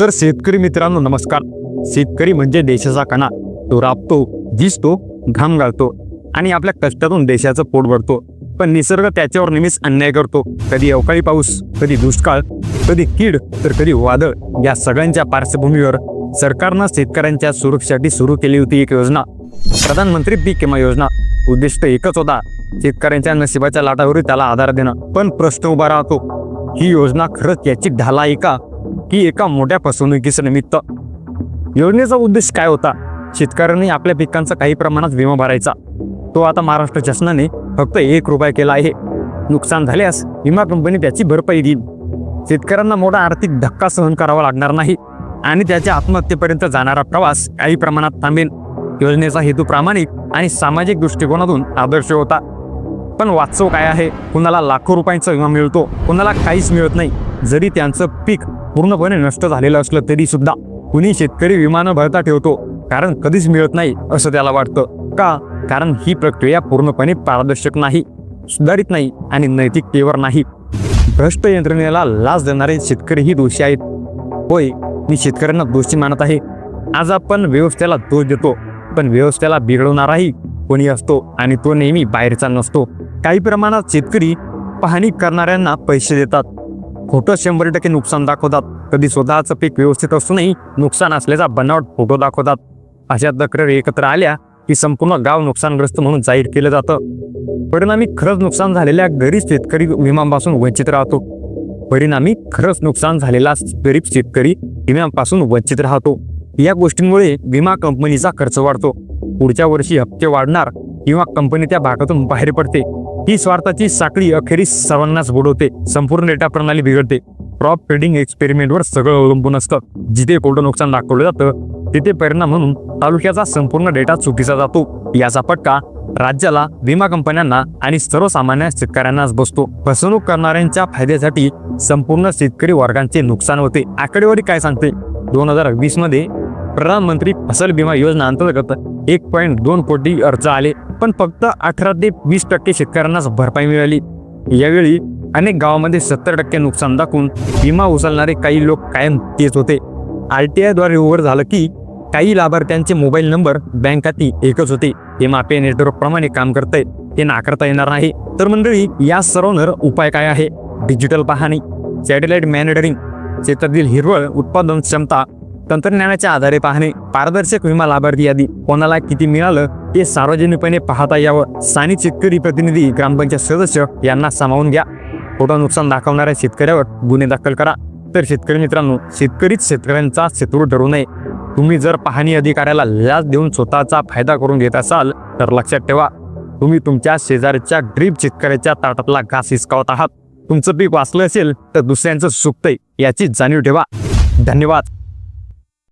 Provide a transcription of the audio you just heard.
तर शेतकरी मित्रांनो नमस्कार. शेतकरी म्हणजे देशाचा कणा. तो राबतो दिसतो घाम घालतो आणि आपल्या कष्टातून देशाचं पोट भरतो. पण निसर्ग त्याच्यावर नेहमीच अन्याय करतो. कधी अवकाळी पाऊस कधी दुष्काळ कधी कीड तर कधी वादळ या सगळ्यांच्या पार्श्वभूमीवर सरकारनं शेतकऱ्यांच्या सुरक्षेसाठी सुरू केली होती एक योजना. प्रधानमंत्री पीक विमा योजना. उद्दिष्ट एकच होता शेतकऱ्यांच्या नशिबाच्या लाटावरील त्याला आधार देणं. पण प्रश्न उभा राहतो. ही योजना खरंच याची ढाला आहे का? की एका मोठ्या फसवणुकीचं निमित्त? योजनेचा उद्देश काय होता? शेतकऱ्यांनी आपल्या पिकांचा काही प्रमाणात विमा भरायचा. तो आता महाराष्ट्र शासनाने फक्त एक रुपये केला आहे. नुकसान झाल्यास विमा कंपनी त्याची भरपाई देईल. शेतकऱ्यांना मोठा आर्थिक धक्का सहन करावा लागणार नाही आणि त्याच्या आत्महत्येपर्यंत जाणारा प्रवास काही प्रमाणात थांबेल. योजनेचा हेतू प्रामाणिक आणि सामाजिक दृष्टिकोनातून आदर्श होता. पण वाचव काय आहे? कुणाला लाखो रुपयांचा विमा मिळतो कुणाला काहीच मिळत नाही. जरी त्यांचं पीक पूर्णपणे नष्ट झालेलं असलं तरी सुद्धा कुणी शेतकरी विमानं भरता ठेवतो कारण कधीच मिळत नाही असं त्याला वाटतं. का? कारण ही प्रक्रिया पूर्णपणे पारदर्शक नाही सुधारित नाही आणि नैतिकतेवर नाही. भ्रष्ट यंत्रणेला लाच देणारे शेतकरीही दोषी आहेत. होय मी शेतकऱ्यांना दोषी मानत आहे. आज आपण व्यवस्थेला दोष देतो पण व्यवस्थेला बिघडवणाराही कोणी असतो आणि तो नेहमी बाहेरचा नसतो. काही प्रमाणात शेतकरी पाहणी करणाऱ्यांना पैसे देतात. खोटं शंभर टक्के नुकसान दाखवतात. कधी स्वतःचं पीक व्यवस्थित असूनही नुकसान असल्याचा बनावट फोटो दाखवतात. अशा तक्रारी एकत्र आल्या की संपूर्ण गाव नुकसानग्रस्त म्हणून जाहीर केलं जातं. परिणामी खरंच नुकसान झालेल्या गरीब शेतकरी विम्यापासून वंचित राहतो. परिणामी खरंच नुकसान झालेला गरीब शेतकरी विम्यापासून वंचित राहतो. या गोष्टींमुळे विमा कंपनीचा खर्च वाढतो. पुढच्या वर्षी हप्ते वाढणार किंवा कंपनी त्या भागातून बाहेर पडते. ही स्वार्थाची साखळी अखेरीस सर्वांनाच बुडवते. संपूर्ण डेटा प्रणाली बिघडते. क्रॉप ट्रेडिंग एक्सपेरिमेंटवर सगळं अवलंबून असतं. जिथे कोरडं नुकसान दाखवलं जातं तिथे परिणाम म्हणून तालुक्याचा संपूर्ण डेटा चुकीचा जातो. याचा फटका राज्याला विमा कंपन्यांना आणि सर्वसामान्य शेतकऱ्यांनाच बसतो. फसवणूक करणाऱ्यांच्या फायद्यासाठी संपूर्ण शेतकरी वर्गांचे नुकसान होते. आकडेवारी काय सांगते? दोन हजार वीसमध्ये प्रधानमंत्री फसल विमा योजना अंतर्गत एक पॉईंट दोन कोटी अर्ज आले. पण फक्त अठरा ते वीस टक्के शेतकऱ्यांनाच भरपाई मिळाली. यावेळी अनेक गावामध्ये सत्तर टक्के नुकसान दाखवून विमा उचलणारे काही लोक कायम तेच होते. आर टी आयद्वारे उघड झालं की काही लाभार्थ्यांचे मोबाईल नंबर बँक खाती एकच होते. हे मापे नेटवर्कप्रमाणे काम करतंय. ते नाकारता येणार नाही. तर मंडळी या सर्वांवर उपाय काय आहे? डिजिटल पाहणी सॅटेलाइट मॅनेडरिंग शेतातील हिरवळ उत्पादन क्षमता तंत्रज्ञानाच्या आधारे पाहणे पारदर्शक विमा लाभार्थी यादी कोणाला किती मिळालं हे सार्वजनिकपणे पाहता यावं स्थानिक शेतकरी प्रतिनिधी ग्रामपंचायत सदस्य यांना सामावून घ्या. खोटं नुकसान दाखवणाऱ्या शेतकऱ्यावर गुन्हे दाखल करा. तर शेतकरी मित्रांनो शेतकरीच शेतकऱ्यांचा शत्रू ठरू नये. तुम्ही जर पाहणी अधिकाऱ्याला लाच देऊन स्वतःचा फायदा करून घेत असाल तर लक्षात ठेवा. तुम्ही तुमच्या शेजारच्या ड्रीप शेतकऱ्याच्या ताटातला घास हिसकावत आहात. तुमचं पीक वाचलं असेल तर दुसऱ्यांचं सुकतंय याची जाणीव ठेवा. धन्यवाद.